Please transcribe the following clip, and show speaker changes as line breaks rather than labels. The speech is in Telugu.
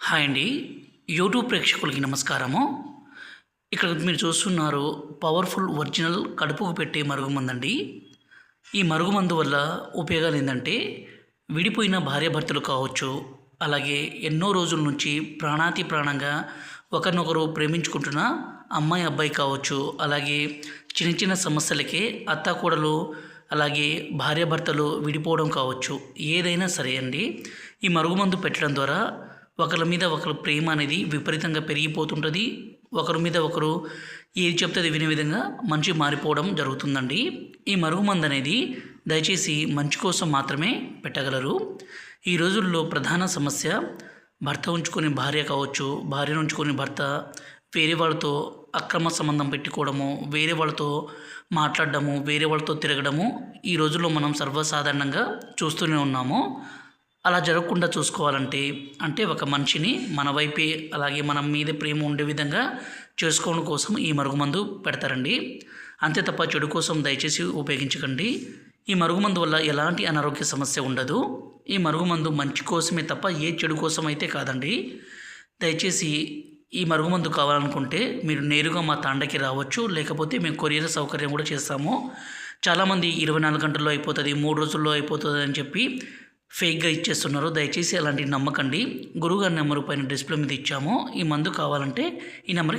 హాయ్ అండి. యూట్యూబ్ ప్రేక్షకులకి నమస్కారము. ఇక్కడ మీరు చూస్తున్నారు పవర్ఫుల్ ఒరిజినల్ కడుపుకు పెట్టే మరుగుమందండి. ఈ మరుగుమందు వల్ల ఉపయోగాలు ఏంటంటే విడిపోయిన భార్యాభర్తలు కావచ్చు అలాగే ఎన్నో రోజుల నుంచి ప్రాణాతి ప్రాణంగా ఒకరినొకరు ప్రేమించుకుంటున్న అమ్మాయి అబ్బాయి కావచ్చు అలాగే చిన్న చిన్న సమస్యలకే అత్తాకోడలు అలాగే భార్యాభర్తలు విడిపోవడం కావచ్చు. ఏదైనా సరే అండి ఈ మరుగుమందు పెట్టడం ద్వారా ఒకరి మీద ఒకరి ప్రేమ అనేది విపరీతంగా పెరిగిపోతుంటుంది. ఒకరి మీద ఒకరు ఏది చెప్తే అది వినే విధంగా మంచి మారిపోవడం జరుగుతుందండి. ఈ మరుగుమందు అనేది దయచేసి మంచి కోసం మాత్రమే పెట్టగలరు. ఈ రోజుల్లో ప్రధాన సమస్య భర్త ఉంచుకొని భార్య కావచ్చు భార్యను ఉంచుకొని భర్త వేరే వాళ్ళతో అక్రమ సంబంధం పెట్టుకోవడము వేరే వాళ్ళతో మాట్లాడడము వేరే వాళ్ళతో తిరగడము ఈ రోజుల్లో మనం సర్వసాధారణంగా చూస్తూనే ఉన్నాము. అలా జరగకుండా చూసుకోవాలంటే అంటే ఒక మనిషిని మన వైపే అలాగే మన మీద ప్రేమ ఉండే విధంగా చేసుకోవడం కోసం ఈ మరుగుమందు పెడతారండి. అంతే తప్ప చెడు కోసం దయచేసి ఉపయోగించకండి. ఈ మరుగుమందు వల్ల ఎలాంటి అనారోగ్య సమస్య ఉండదు. ఈ మరుగుమందు మంచి కోసమే తప్ప ఏ చెడు కోసం అయితే కాదండి. దయచేసి ఈ మరుగుమందు కావాలనుకుంటే మీరు నేరుగా మా తాండకి రావచ్చు లేకపోతే మేము కొరియర్ సౌకర్యం కూడా చేస్తాము. చాలామంది ఇరవై నాలుగు గంటల్లో అయిపోతుంది మూడు రోజుల్లో అయిపోతుంది అని చెప్పి ఫేక్గా ఇచ్చేస్తున్నారు దయచేసి అలాంటివి నమ్మకండి. గురుగారి నెంబర్ పైన డిస్ప్లే మీద ఇచ్చాము. ఈ మందు కావాలంటే ఈ నెంబర్కి